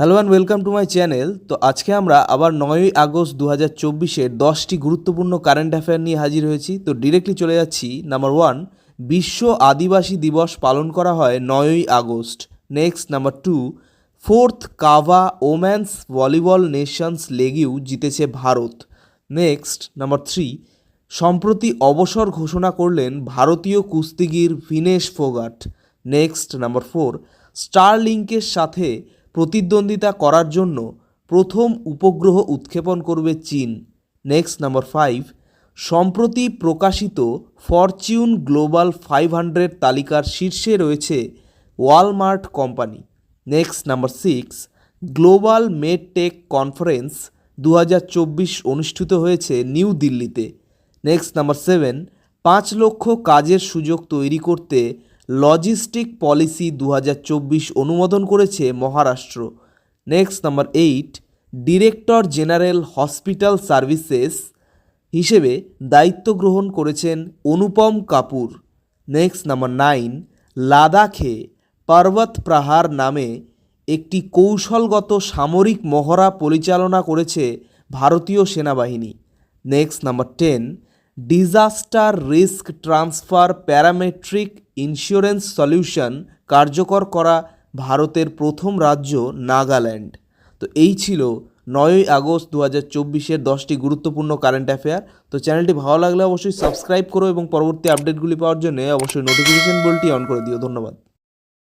Hello and welcome to my channel তো আজকে আমরা আবার নয়ই আগস্ট দু হাজার চব্বিশের দশটি গুরুত্বপূর্ণ কারেন্ট অ্যাফেয়ার নিয়ে হাজির হয়েছি। তো ডিরেক্টলি চলে যাচ্ছি। নাম্বার ওয়ান বিশ্ব আদিবাসী দিবস পালন করা হয় নয়ই August. Next number two fourth CAVA women's volleyball nations league জিতেছে ভারত। নেক্সট নাম্বার থ্রি সম্প্রতি অবসর ঘোষণা করলেন ভারতীয় কুস্তিগির Vinesh Phogat. Next number four স্টারলিংকের সাথে প্রতিদ্বন্দ্বিতা করার জন্য প্রথম উপগ্রহ উৎক্ষেপণ করবে চীন। নেক্সট নাম্বার ফাইভ সম্প্রতি প্রকাশিত ফরচিউন গ্লোবাল ফাইভ হান্ড্রেড তালিকার শীর্ষে রয়েছে Walmart company next number six global med tech conference দু হাজার চব্বিশ অনুষ্ঠিত হয়েছে নিউ দিল্লিতে। নেক্সট নাম্বার সেভেন পাঁচ লক্ষ কাজের সুযোগ তৈরি করতে লজিস্টিক পলিসি দু হাজার চব্বিশ অনুমোদন করেছে Maharashtra. Next, number eight, director general hospital services হিসেবে দায়িত্ব গ্রহণ করেছেন Anupam Kapoor. Next, number nine, লাদাখে পর্বত প্রাহার নামে একটি কৌশলগত সামরিক মহড়া পরিচালনা করেছে ভারতীয় সেনাবাহিনী। Next, number ten, disaster risk transfer parametric insurance solution কার্যকর করা ভারতের প্রথম রাজ্য নাগাল্যান্ড। তো এই ছিল নয়ই আগস্ট দু হাজার চব্বিশের দশটি গুরুত্বপূর্ণ কারেন্ট অ্যাফেয়ার তো চ্যানেলটি ভালো লাগলে অবশ্যই সাবস্ক্রাইব করো এবং পরবর্তী আপডেটগুলি পাওয়ার জন্য অবশ্যই নোটিফিকেশন বেলটি অন করে দিও। ধন্যবাদ।